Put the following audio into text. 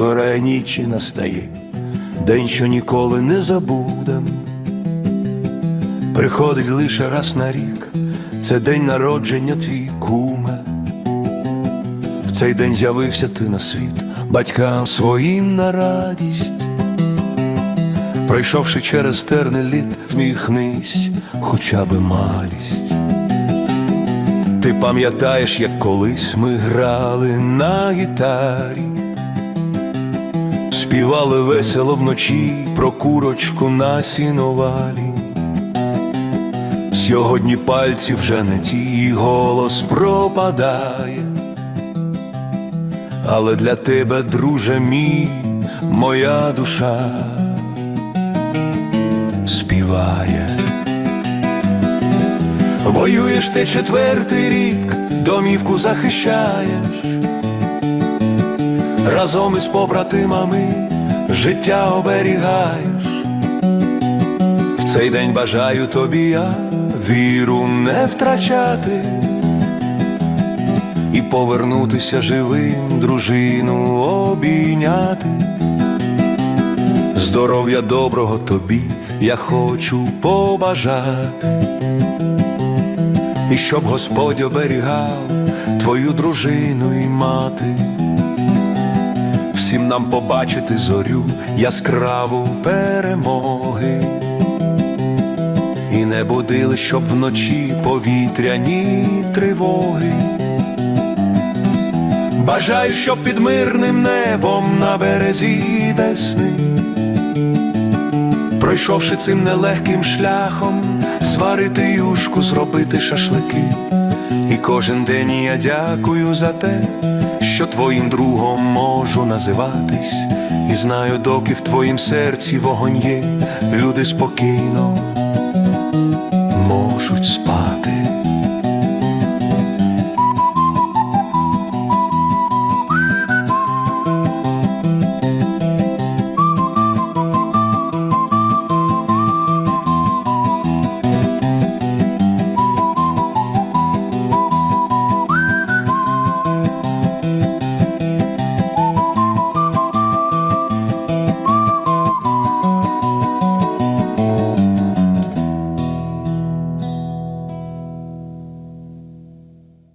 згорає нічі настає, день, що ніколи не забудем. Приходить лише раз на рік, це день народження твій куме. В цей день з'явився ти на світ, батькам своїм на радість. Пройшовши через терни літ, вміхнись, хоча би малість. Ти пам'ятаєш, як колись ми грали на гітарі, співали весело вночі про курочку на сіновалі. Сьогодні пальці вже не ті, і голос пропадає. Але для тебе, друже мій, моя душа співає. Воюєш ти четвертий рік, домівку захищаєш, разом із побратимами життя оберігаєш. В цей день бажаю тобі я віру не втрачати і повернутися живим, дружину обійняти. Здоров'я доброго тобі я хочу побажати, і щоб Господь оберігав твою дружину і мати, всім нам побачити зорю яскраву перемоги, і не будили, щоб вночі повітряні тривоги. Бажаю, щоб під мирним небом на березі Десни, пройшовши цим нелегким шляхом, сварити юшку, зробити шашлики. І кожен день я дякую за те, що твоїм другом можу називатись, і знаю, доки в твоїм серці вогонь є, люди спокійно можуть спати.